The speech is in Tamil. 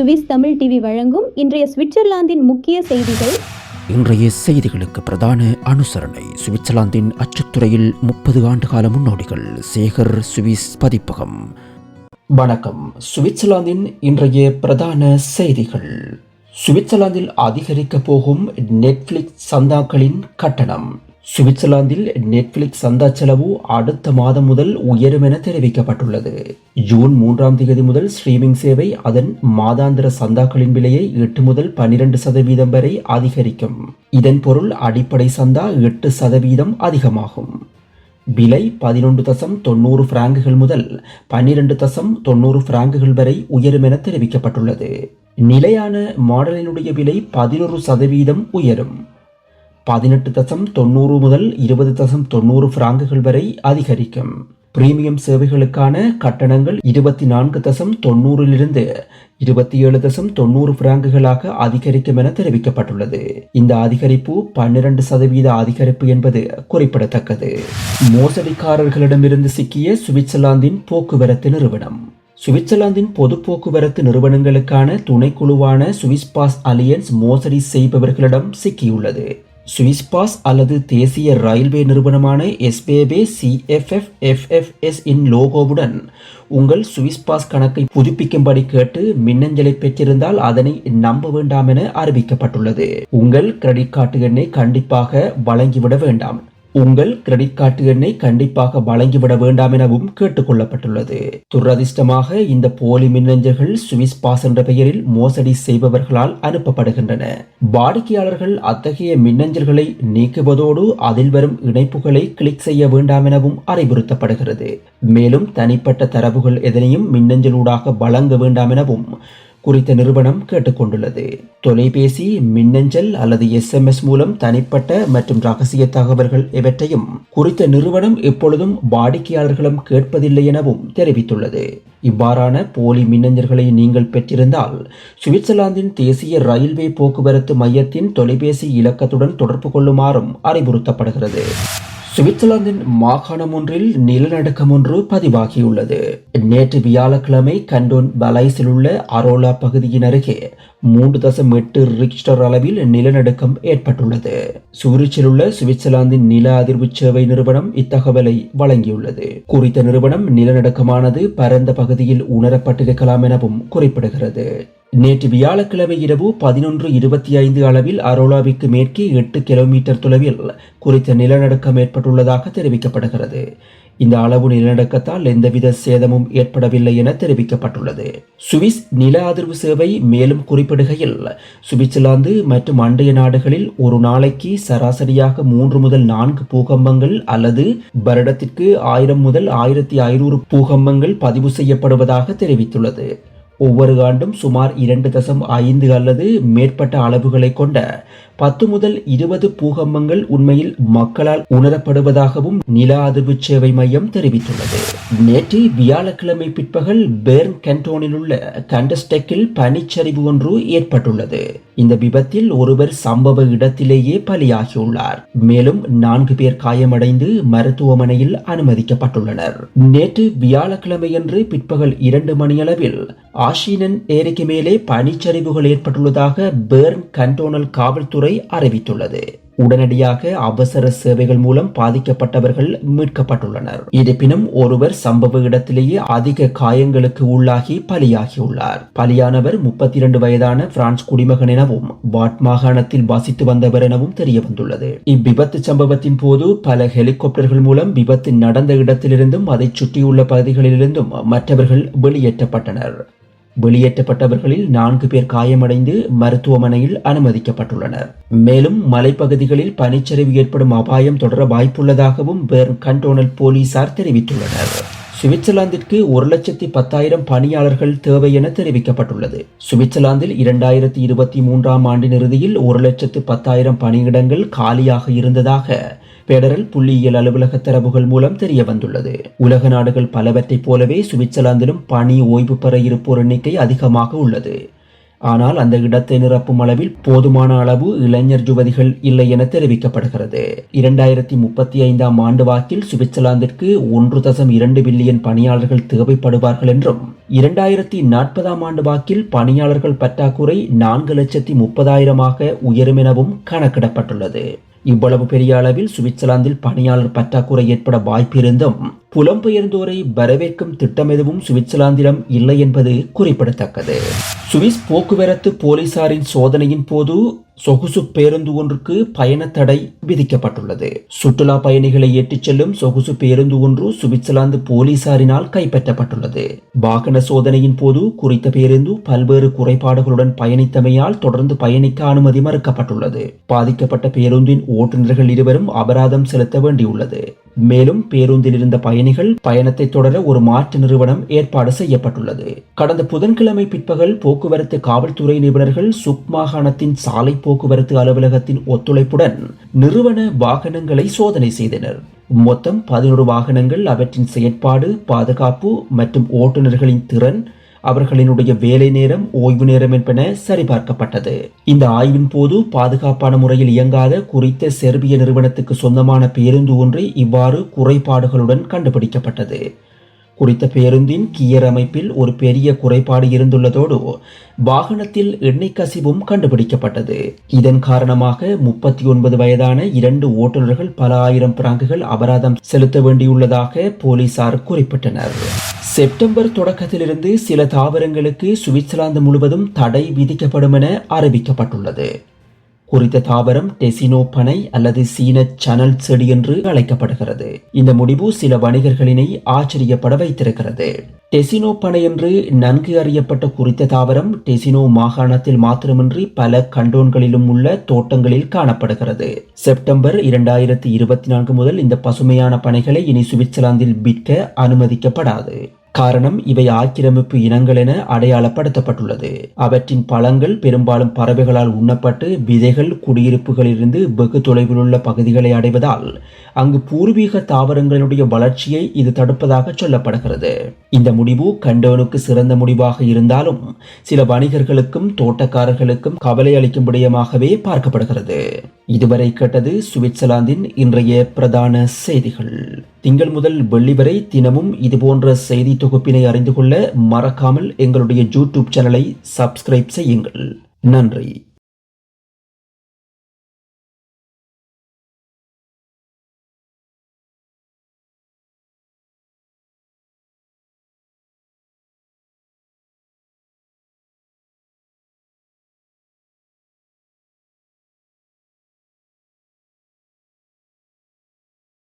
சுவிஸ் தமிழ் டிவி வழங்கும் இன்றைய சுவிட்சர்லாந்தின் முக்கிய செய்திகள். இன்றைய செய்திகளுக்கு பிரதான அனுசரணை. சுவிட்சர்லாந்தின் அச்சுத்துறையில் முப்பது ஆண்டுகால முன்னோடிகள் சேகர் சுவிஸ் பதிப்பகம். வணக்கம். சுவிட்சர்லாந்தின் இன்றைய பிரதான செய்திகள். சுவிட்சர்லாந்தில் அதிகரிக்க போகும் நெட்ஃபிளிக்ஸ் சந்தாக்களின் கட்டணம். சுவிட்சர்லாந்தில் நெட்ஃபிளிக்ஸ் சந்தா செலவு அடுத்த மாதம் முதல் உயரும் என தெரிவிக்கப்பட்டுள்ளது. ஜூன் மூன்றாம் தேதி முதல் ஸ்ட்ரீமிங் சேவை அதன் மாதாந்திர சந்தாக்களின் விலையை எட்டு முதல் பனிரெண்டு சதவீதம் வரை அதிகரிக்கும். இதன் பொருள் அடிப்படை சந்தா எட்டு சதவீதம் அதிகமாகும். விலை பதினொன்று தசம் தொண்ணூறு பிராங்குகள் முதல் பன்னிரண்டு தசம் தொண்ணூறு பிராங்குகள் வரை உயரும் என தெரிவிக்கப்பட்டுள்ளது. நிலையான மாடலினுடைய விலை பதினொரு சதவீதம் உயரும். பதினெட்டு தசம் தொண்ணூறு முதல் இருபது தசம் தொண்ணூறு பிராங்குகள் வரை அதிகரிக்கும். பிரீமியம் சேவைகளுக்கான கட்டணங்கள் இருபத்தி நான்கு தசம் தொண்ணூறிலிருந்து இருபத்தி ஏழு தசம் தொண்ணூறு பிராங்குகளாக அதிகரிக்கும் என தெரிவிக்கப்பட்டுள்ளது. இந்த அதிகரிப்பு பன்னிரண்டு சதவீத அதிகரிப்பு என்பது குறிப்பிடத்தக்கது. மோசடிக்காரர்களிடமிருந்து சிக்கிய சுவிட்சர்லாந்தின் போக்குவரத்து நிறுவனம். சுவிட்சர்லாந்தின் பொது போக்குவரத்து நிறுவனங்களுக்கான துணைக்குழுவான சுவிஸ் பாஸ் அலியன்ஸ் மோசடி செய்பவர்களிடம் சிக்கியுள்ளது. சுவிஸ் பாஸ் அல்லது தேசிய ரயில்வே நிறுவனமான எஸ்பேபே சிஎஃப்எஃப் எஃப்எஃப்எஸ் இன் லோகோவுடன் உங்கள் சுவிஸ் பாஸ் கணக்கை புதுப்பிக்கும்படி கேட்டு மின்னஞ்சலை பெற்றிருந்தால் அதனை நம்ப வேண்டாம் என அறிவிக்கப்பட்டுள்ளது. உங்கள் கிரெடிட் கார்டு எண்ணை கண்டிப்பாக வழங்கிவிட வேண்டாம். உங்கள் கிரெடிட் கார்டு எண்ணை கண்டிப்பாக வழங்கிவிட வேண்டாம் எனவும் கேட்டுக்கொள்ளப்பட்டுள்ளது. துரதிர்ஷ்டமாக இந்த போலி மின்னஞ்சல்கள் சுவிஸ் பாஸ் என்ற பெயரில் மோசடி செய்பவர்களால் அனுப்பப்படுகின்றன. வாடிக்கையாளர்கள் அத்தகைய மின்னஞ்சல்களை நீக்குவதோடு அதில் வரும் இணைப்புகளை கிளிக் செய்ய வேண்டாம் எனவும் அறிவுறுத்தப்படுகிறது. மேலும் தனிப்பட்ட தரவுகள் எதனையும் மின்னஞ்சலூடாக வழங்க வேண்டாம் எனவும் குறித்த நிறுவனம் கேட்டுக்கொண்டுள்ளது. தொலைபேசி மின்னஞ்சல் அல்லது எஸ்எம்எஸ் மூலம் தனிப்பட்ட மற்றும் ரகசிய தகவல்கள் இவற்றையும் குறித்த நிறுவனம் எப்பொழுதும் வாடிக்கையாளர்களும் கேட்பதில்லை எனவும் தெரிவித்துள்ளது. இவ்வாறான போலி மின்னஞ்சல்களை நீங்கள் பெற்றிருந்தால் சுவிட்சர்லாந்தின் தேசிய ரயில்வே போக்குவரத்து மையத்தின் தொலைபேசி இலக்கத்துடன் தொடர்பு கொள்ளுமாறும் அறிவுறுத்தப்படுகிறது. சுவிட்சர்லாந்தின் மாகாணம் ஒன்றில் நிலநடுக்கம் ஒன்று பதிவாகியுள்ளது. நேற்று வியாழக்கிழமை கண்டோன் பலைஸில் உள்ள அரோலா பகுதியின் அருகே மூன்று தசம் எட்டு ரிக்ஸ்டர் அளவில் நிலநடுக்கம் ஏற்பட்டுள்ளது. சூரிச்சில் உள்ள சுவிட்சர்லாந்தின் நில அதிர்வு சேவை நிறுவனம் இத்தகவலை வழங்கியுள்ளது. குறித்த நிறுவனம் நிலநடுக்கமானது பரந்த பகுதியில் உணரப்பட்டிருக்கலாம் எனவும் குறிப்பிடுகிறது. நேற்று வியாழக்கிழமை இரவு பதினொன்று இருபத்தி ஐந்து அளவில் அரோலாவிற்கு மேற்கே எட்டு கிலோமீட்டர் தொலைவில் குறித்த நிலநடுக்கம் ஏற்பட்டுள்ளதாக தெரிவிக்கப்படுகிறது. இந்த அளவு நிலநடுக்கத்தால் எந்தவித சேதமும் ஏற்படவில்லை என தெரிவிக்கப்பட்டுள்ளது. சுவிஸ் நில அதிர்வு சேவை மேலும் குறிப்பிடுகையில் சுவிட்சர்லாந்து மற்றும் அண்டைய நாடுகளில் ஒரு நாளைக்கு சராசரியாக மூன்று முதல் நான்கு பூகம்பங்கள் அல்லது வருடத்திற்கு ஆயிரம் முதல் ஆயிரத்தி ஐநூறு பூகம்பங்கள் பதிவு செய்யப்படுவதாக தெரிவித்துள்ளது. ஒவ்வொரு ஆண்டும் சுமார் இரண்டு தசம் ஐந்து அல்லது மேற்பட்ட அளவுகளை கொண்ட பத்து முதல் இருபது பூகம்பங்கள் உண்மையில் மக்களால் உணரப்படுவதாகவும் நில அதிர்வு சேவை மையம் தெரிவித்துள்ளது. நேற்று வியாழக்கிழமை பிற்பகல் பேர்ன் கண்டோனில் உள்ள கண்டஸ்டெக்கில் பனிச்சரிவு ஒன்று ஏற்பட்டுள்ளது. இந்த விபத்தில் ஒருவர் சம்பவ இடத்திலேயே பலியாகியுள்ளார். மேலும் நான்கு பேர் காயமடைந்து மருத்துவமனையில் அனுமதிக்கப்பட்டுள்ளனர். நேற்று வியாழக்கிழமையன்று பிற்பகல் இரண்டு மணியளவில் ஆஷினன் ஏரிக்கு மேலே பனிச்சரிவுகள் ஏற்பட்டுள்ளதாக பேர்ன் கண்டோனல் காவல்துறை அறிவித்துள்ளது. உடனடியாக அவசர சேவைகள் மூலம் பாதிக்கப்பட்டவர்கள் மீட்கப்பட்டுள்ளனர். இருப்பினும் ஒருவர் சம்பவ இடத்திலேயே அதிக காயங்களுக்கு உள்ளாகி பலியாகியுள்ளார். பலியானவர் முப்பத்தி இரண்டு வயதான பிரான்ஸ் குடிமகன் எனவும் வாட் மாகாணத்தில் வசித்து வந்தவர் எனவும் தெரிய வந்துள்ளது இவ்விபத்து சம்பவத்தின் போது பல ஹெலிகாப்டர்கள் மூலம் விபத்து நடந்த இடத்திலிருந்தும் அதை சுற்றியுள்ள பகுதிகளிலிருந்தும் மற்றவர்கள் வெளியேற்றப்பட்டனர். வெளியேற்றப்பட்டவர்களில் நான்கு பேர் காயமடைந்து மருத்துவமனையில் அனுமதிக்கப்பட்டுள்ளனர். மேலும் மலைப்பகுதிகளில் பனிச்சரிவு ஏற்படும் அபாயம் தொடர வாய்ப்புள்ளதாகவும் பேர்ன் கண்டோனல் போலீசார் தெரிவித்துள்ளனர். சுவிட்சர்லாந்திற்கு ஒரு லட்சத்தி பத்தாயிரம் பணியாளர்கள் தேவை என தெரிவிக்கப்பட்டுள்ளது. சுவிட்சர்லாந்தில் இரண்டாயிரத்தி இருபத்தி மூன்றாம் ஆண்டின் இறுதியில் ஒரு லட்சத்து பத்தாயிரம் பணியிடங்கள் காலியாக இருந்ததாக பெடரல் புள்ளியியல் அலுவலக தரவுகள் மூலம் தெரிய வந்துள்ளது உலக நாடுகள் பலவற்றைப் போலவே சுவிட்சர்லாந்திலும் பணி ஓய்வு பெற இருப்போர் எண்ணிக்கை அதிகமாக உள்ளது. ஆனால் அந்த இடத்தை நிரப்பும் அளவில் போதுமான அளவு இளைஞர் யுவதிகள் இல்லை என தெரிவிக்கப்படுகிறது. இரண்டாயிரத்தி முப்பத்தி ஐந்தாம் ஆண்டு வாக்கில் சுவிட்சர்லாந்திற்கு ஒன்று தசம் இரண்டு பில்லியன் பணியாளர்கள் தேவைப்படுவார்கள் என்றும் இரண்டாயிரத்தி நாற்பதாம் ஆண்டு வாக்கில் பணியாளர்கள் பற்றாக்குறை நான்கு லட்சத்தி முப்பதாயிரமாக உயரும் எனவும் கணக்கிடப்பட்டுள்ளது. இவ்வளவு பெரிய அளவில் சுவிட்சர்லாந்தில் பணியாளர் பற்றாக்குறை ஏற்பட வாய்ப்பிருந்தும் புலம்பெயர்ந்தோரை வரவேற்கும் திட்டம் எதுவும் சுவிட்சர்லாந்திடம் இல்லை என்பது குறிப்பிடத்தக்கது. சுவிஸ் போக்குவரத்து போலீசாரின் சோதனையின் போது சொகுசு பேருந்து ஒன்றுக்கு பயண தடை விதிக்கப்பட்டுள்ளது. சுற்றுலா பயணிகளை ஏற்றிச் செல்லும் சொகுசு பேருந்து ஒன்று சுவிட்சர்லாந்து போலீசாரினால் கைப்பற்றப்பட்டுள்ளது. வாகன சோதனையின் போது குறித்த பேருந்து பல்வேறு குறைபாடுகளுடன் பயணித்தமையால் தொடர்ந்து பயணிக்க அனுமதி மறுக்கப்பட்டுள்ளது. பாதிக்கப்பட்ட பேருந்தின் ஓட்டுநர்கள் இருவரும் அபராதம் செலுத்த வேண்டியுள்ளது. மேலும் பேருந்தில் இருந்த பயணிகள் பயணத்தை தொடர ஒரு மாற்று நிறுவனம் ஏற்பாடு செய்யப்பட்டுள்ளது. கடந்த புதன்கிழமை பிற்பகல் போக்குவரத்து காவல்துறை நிபுணர்கள் சுக் மாகாணத்தின் சாலை போக்குவரத்து அலுவலகத்தின் ஒத்துழைப்புடன் நிறுவன வாகனங்களை சோதனை செய்தனர். மொத்தம் பதினோரு வாகனங்கள் அவற்றின் செயற்பாடு பாதுகாப்பு மற்றும் ஓட்டுநர்களின் திறன் அவர்களினுடைய வேலை நேரம் ஓய்வு நேரம் என்பன சரிபார்க்கப்பட்டது. இந்த ஆய்வின் போது பாதுகாப்பான முறையில் இயங்காத குறித்த செர்பிய நிறுவனத்துக்கு சொந்தமான பேருந்து ஒன்று இவ்வாறு குறைபாடுகளுடன் கண்டுபிடிக்கப்பட்டது. குறித்த பேருந்தின் கியர் அமைப்பில் ஒரு பெரிய குறைபாடு இருந்துள்ளதோடு வாகனத்தில் எண்ணெய் கசிவும் கண்டுபிடிக்கப்பட்டது. இதன் காரணமாக முப்பத்தி ஒன்பது வயதான இரண்டு ஓட்டுநர்கள் பல ஆயிரம் பிராங்குகள் அபராதம் செலுத்த வேண்டியுள்ளதாக போலீசார் குறிப்பிட்டனர். செப்டம்பர் தொடக்கத்திலிருந்து சில தாவரங்களுக்கு சுவிட்சர்லாந்து முழுவதும் தடை விதிக்கப்படும் என அறிவிக்கப்பட்டுள்ளது. குறித்த தாவரம் டெசினோ பனை அல்லது சீன சனல் செடி என்று அழைக்கப்படுகிறது. இந்த முடிவு சில வணிகர்களினை ஆச்சரியப்பட வைத்திருக்கிறது. டெசினோ பனை என்று நன்கு அறியப்பட்ட குறித்த தாவரம் டெசினோ மாகாணத்தில் மாத்திரமின்றி பல கண்டோன்களிலும் உள்ள தோட்டங்களில் காணப்படுகிறது. செப்டம்பர் இரண்டாயிரத்தி இருபத்தி நான்கு முதல் இந்த பசுமையான பனைகளை இனி சுவிட்சர்லாந்தில் விற்க அனுமதிக்கப்படாது. காரணம் இவை ஆக்கிரமிப்பு இனங்கள் என அடையாளப்படுத்தப்பட்டுள்ளது. அவற்றின் பழங்கள் பெரும்பாலும் பறவைகளால் உண்ணப்பட்டு விதைகள் குடியிருப்புகளிலிருந்து வெகு தொலைவில் உள்ள பகுதிகளை அடைவதால் அங்கு பூர்வீக தாவரங்களினுடைய வளர்ச்சியை இது தடுப்பதாக சொல்லப்படுகிறது. இந்த முடிவு கண்டோனுக்கு சிறந்த முடிவாக இருந்தாலும் சில வணிகர்களுக்கும் தோட்டக்காரர்களுக்கும் கவலை அளிக்கும் விடயமாகவே பார்க்கப்படுகிறது. இதுவரை கேட்டது சுவிட்சர்லாந்தின் இன்றைய பிரதான செய்திகள். திங்கள் முதல் வெள்ளி வரை தினமும் இதுபோன்ற செய்தி தொகுப்பினை அறிந்து கொள்ள மறக்காமல் எங்களுடைய யூடியூப் சேனலை சப்ஸ்கிரைப் செய்யுங்கள். நன்றி.